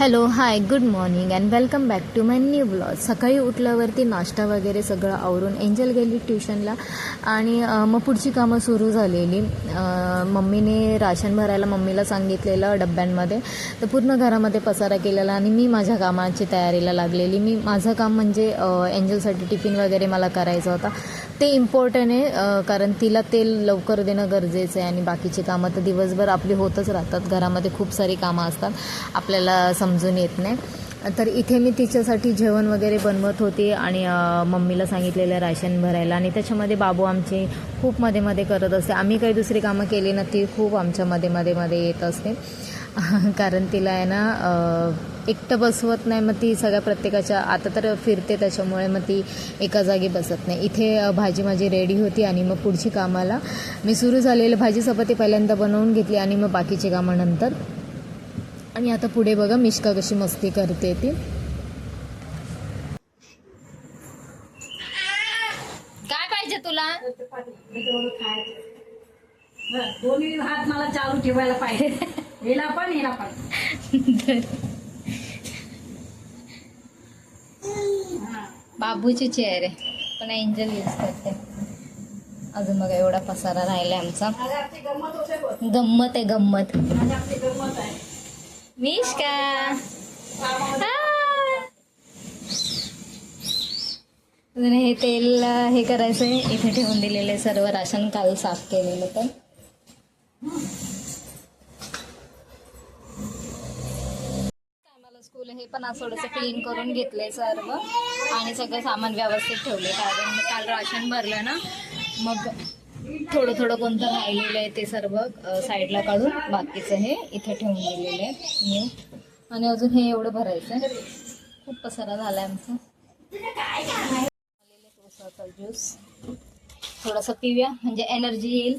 Hello hi good morning and welcome back to my new blog सकाळी उठल्यावरती नाश्ता वगैरे सगळं आवरून एंजल गेली ट्युशनला आणि मग पुढची कामं सुरू झालेली. मम्मीने राशन भरायला मम्मीला सांगितलेलं डब्यांमध्ये. तर पूर्ण घरामध्ये पसारा केलेला आणि मी माझ्या कामाची तयारीला लागलेली. मी माझं काम म्हणजे एंजलसाठी टिफिन वगैरे मला करायचा होता. ते इम्पॉर्टंट आहे कारण तिला तेल लवकर देणं गरजेचं आहे आणि बाकीची कामं तर दिवसभर आपली होतच राहतात. घरामध्ये खूप सारी कामं असतात. आपल्याला समजून येत नाही. तर इथे मी तिच्यासाठी जेवण वगैरे बनवत होती आणि मम्मीला सांगितलेलं राशन भरायला. आणि त्याच्यामध्ये बाबू आमचे खूप मध्ये मध्ये करत असते. आम्ही काही दुसरी कामं केली ना ती खूप आमच्या मध्ये मध्ये मध्ये येत असते. कारण तिला आहे ना एकटं बसवत नाही. मग ती सगळ्या प्रत्येकाच्या आता तर फिरते त्याच्यामुळे मग ती एका जागी बसत नाही. इथे भाजी माझी रेडी होती आणि मग पुढची कामाला मी सुरू झालेलं भाजी चपाती पहिल्यांदा बनवून घेतली आणि मग बाकीची कामं नंतर आणि आता पुढे बघा मिश्का कशी मस्ती करते ती. काय पाहिजे तुला? दोन्ही हात मला चालू ठेवायला पाहिजे. हिला पण हिला पण. हा. बाबूची चेअर आहे पण एंजल यूज करते. अजून बघा एवढा पसारा राहिला आमचा. गंमत आहे गंमत. Mishka! Ah! अजून हे तेल हे करायचं आहे इथे ठेवून दिलेले सर्व राशन काल साफ केलेलं तर आम्हाला स्कूल हे पण आज थोडंसं क्लीन करून घेतलंय सर्व. आणि सगळं सामान व्यवस्थित ठेवले कारण काल राशन भरलं ना मग थोडं थोडं कोणतं राहिलेलं आहे ते सर्व साईडला काढून बाकीचं हे इथे ठेवून दिलेलं आहे. न्यू आणि अजून हे एवढं भरायचं आहे. खूप पसारा झाला आहे आमचा ज्यूस थोडासा पिऊया म्हणजे एनर्जी येईल.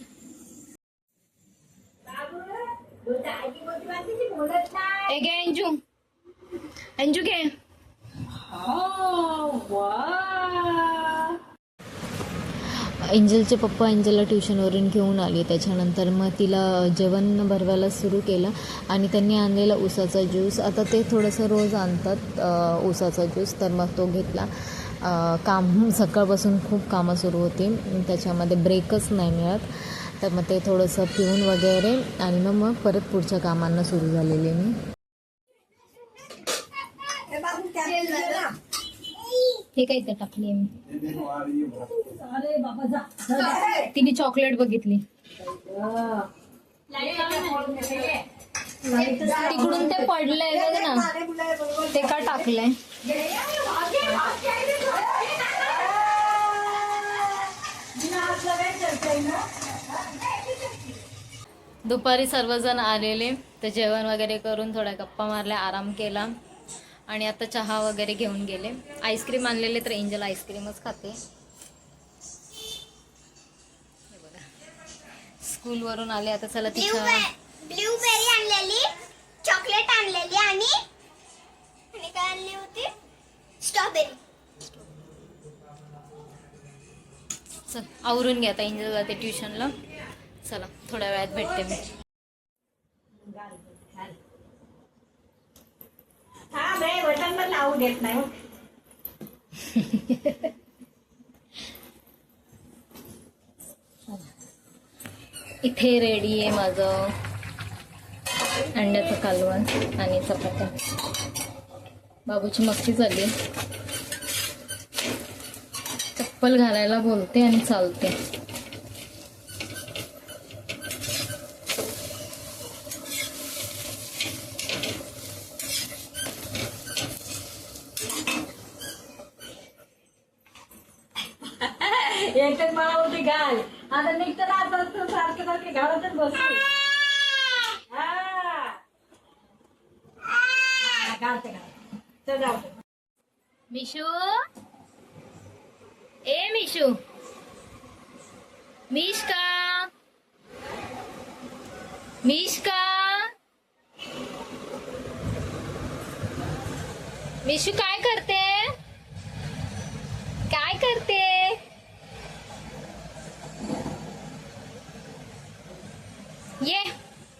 ए घे अंजू. अंजू घे हो वा एंजलचे पप्पा एंजलला ट्युशनवरून घेऊन आले. त्याच्यानंतर मग तिला जेवण भरवायला सुरू केलं आणि त्यांनी आणलेला ऊसाचा ज्यूस. आता ते थोडंसं रोज आणतात ऊसाचा ज्यूस. तर मग तो घेतला. काम सकाळपासून खूप कामं सुरू होती. त्याच्यामध्ये ब्रेकच नाही मिळत. तर मग ते थोडंसं पिऊन वगैरे आणि मग मग परत पुढच्या कामांना सुरू झालेली मी. हे काय ते टाकली मी? तिने चॉकलेट बघितली. तिकडून ते पडलंय बघ ना. ते का टाकलंय? दुपारी सर्वजण आलेले तर जेवण वगैरे करून थोड्या गप्पा मारल्या आराम केला. आणि आता चहा वगैरे घेऊन गेले. आईस्क्रीम आणलेले तर एंजल आईस्क्रीमच खाते. बघा. स्कूलवरून आले आता चला तिच्या ब्लूबेरी आणलेली चॉकलेट आणलेली आणि आणि काय आणली होती? स्ट्रॉबेरी. चल आवरून घ्या आता एंजल जाते ट्युशनला. चला थोड्या वेळात भेटते मी. हा बटन पण लावू देत नाही हो. इथे रेडी आहे माझं अंड्याचं कालवण आणि चपात्या. बाबूची मस्ती चालली चप्पल घालायला बोलते आणि चालते. एकच मला होती गाय. आता निघतं ना आता तू सारखे सारखे घरातच बसते घालते घालते जाऊ मिशू? ए मिशू. मिशका. मिशका. मिशू काय करते?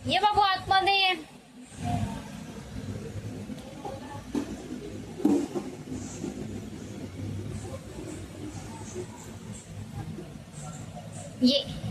ये बाबू आत्मा ये ये.